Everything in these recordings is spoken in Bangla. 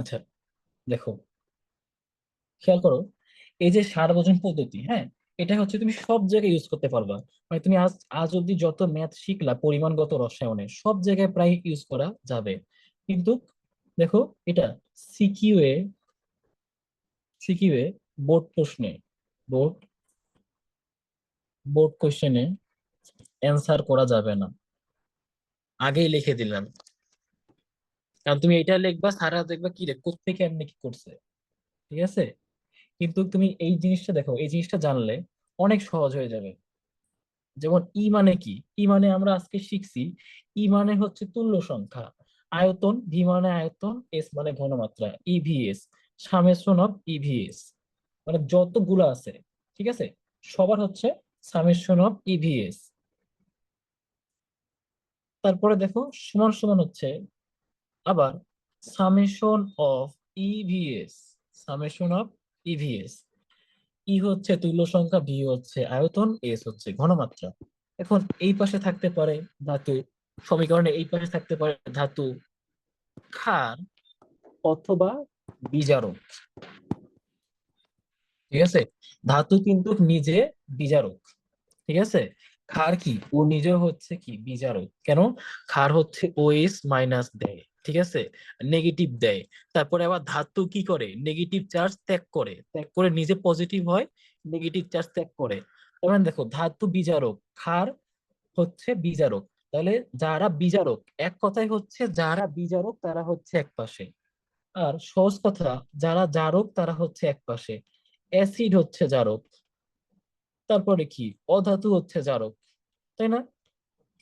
আচ্ছা দেখো, খেয়াল করো, এই যে সারবর্জন পদ্ধতি হ্যাঁ এটা হচ্ছে তুমি সব জায়গায় ইউজ করতে পারবা। মানে তুমি আজ আজ অব্দি যত ম্যাথ শিখলা, পরিমাণগত রসায়নে, সব জায়গায় প্রায় ইউজ করা যাবে। কিন্তু দেখো, এটা সিকিউ এ বোর্ড প্রশ্নে বোর্ড বোর্ড কোশ্চেনে অ্যান্সার করা যাবে না। আগেই লিখে দিলাম। কারণ তুমি এটা লিখবা, সারা দেখবা কি রে, কোত্থেকে এমনি কি করছে? ঠিক আছে? কিন্তু তুমি এই জিনিসটা দেখো, এই জিনিসটা জানলে অনেক সহজ হয়ে যাবে। যেমন ই মানে কি? ই মানে আমরা আজকে শিখছি, ই মানে হচ্ছে তুল্য সংখ্যা। আয়তন ভি মানে আয়তন এস মানে ঘনমাত্রা ইভিএস সামেশন অফ ইভিএস মানে যতগুলো আছে, ঠিক আছে? সবার হচ্ছে সামেশন অফ ইভিএস তারপরে দেখো, সমান সমান হচ্ছে আবার summation of EVS summation of EVS ই হচ্ছে তুল্য সংখ্যা ভি হচ্ছে আয়তন এস হচ্ছে ঘনমাত্রা। এখন এই পাশে থাকতে পারে ধাতু, সমীকরণে এই পাশে থাকতে পারে ধাতু, ক্ষার অথবা বিজারক। ঠিক আছে? ধাতু কিন্তু নিজে বিজারক। ঠিক আছে? ক্ষার কি? ও নিজে হচ্ছে কি বিজারক কেন? খার হচ্ছে ওএস মাইনাস দেয়, ঠিক আছে? নেগেটিভ দেয়। তারপরে আবার ধাতু কি করে? নেগেটিভ চার্জ ত্যাগ করে। ত্যাগ করে নিজে পজিটিভ হয়, নেগেটিভ চার্জ ত্যাগ করে। তার মানে দেখো, ধাতু বিজারক খার হচ্ছে বিজারক তাহলে যারা বিজারক এক কথায় হচ্ছে যারা বিজারক তারা হচ্ছে এক পাশে। আর সহজ কথা, যারা জারক, তারা হচ্ছে এক পাশে। অ্যাসিড হচ্ছে জারক। তারপরে কি? অধাতু হচ্ছে জারক। তাই না?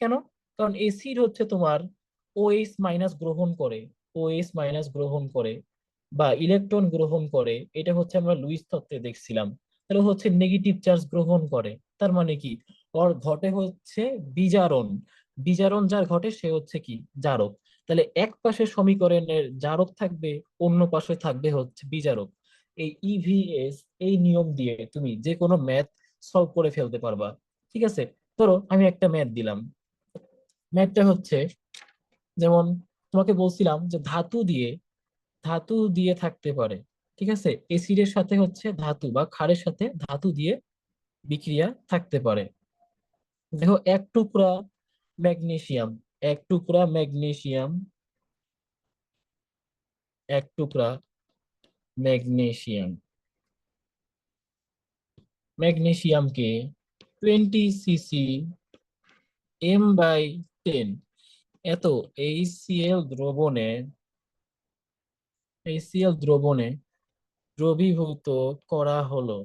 কেন? কারণ এসিড হচ্ছে তোমার ওএইচ মাইনাস গ্রহণ করে ওএইচ মাইনাস গ্রহণ করে বা ইলেকট্রন গ্রহণ করে, এটা হচ্ছে আমরা লুইস তত্ত্বে দেখছিলাম। তাহলে হচ্ছে নেগেটিভ চার্জ গ্রহণ করে, তার মানে কি? ওর ঘটে হচ্ছে বিজারণ। বিজারণ যার ঘটে, সে হচ্ছে কি? জারক। তাহলে এক পাশে সমীকরণের জারক থাকবে, অন্য পাশে থাকবে হচ্ছে বিজারক। এই ইভিএস এই নিয়ম দিয়ে তুমি যে কোনো ম্যাথ সলভ করে ফেলতে পারবা। ঠিক আছে? ধরো আমি একটা ম্যাথ দিলাম। ম্যাথটা হচ্ছে, যেমন তোমাকে বলছিলাম যে ধাতু দিয়ে ধাতু দিয়ে থাকতে পারে, ঠিক আছে? এসিডের সাথে হচ্ছে ধাতু বা ক্ষারের সাথে ধাতু দিয়ে বিক্রিয়া থাকতে পারে। দেখো, এক টুকরা ম্যাগনেসিয়াম, এক টুকরা ম্যাগনেসিয়াম, এক টুকরা magnesium. ম্যাগনেসিয়ামকে twenty CC M by ten এত এইচসিএল দ্রবণে এইচসিএল দ্রবণে দ্রবীভূত করা হলো।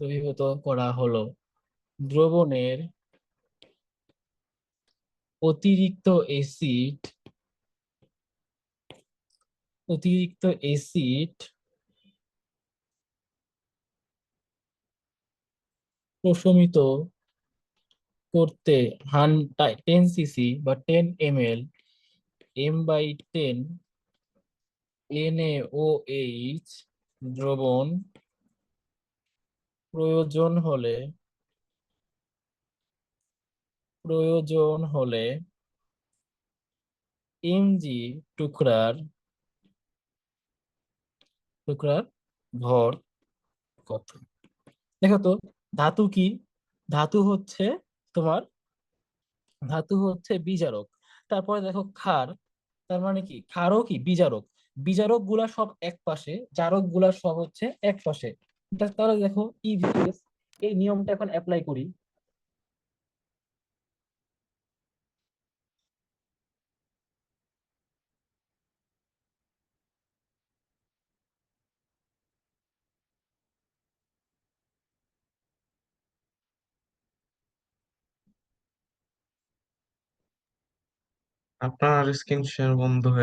দ্রবীভূত করা হলো। দ্রবণের অতিরিক্ত এসিড অতিরিক্ত এসিড প্রশমিত করতে হান টেন সিসি বা ten M L M by ten NaOH দ্রবণ প্রয়োজন হলে প্রয়োজন হলে এমজি টুকরার টুকরার ভর কত? দেখো তো ধাতু কি? ধাতু হচ্ছে তোমার, ধাতু হচ্ছে বিজারক। তারপরে দেখো খার তার মানে কি? খারও কি? বিজারক। বিজারকগুলা সব এক পাশে জারকগুলা সব হচ্ছে এক পাশে। তাহলে দেখো ইভিএস এই নিয়মটা এখন অ্যাপ্লাই করি। আপনার স্ক্রিন শেয়ার বন্ধ হয়ে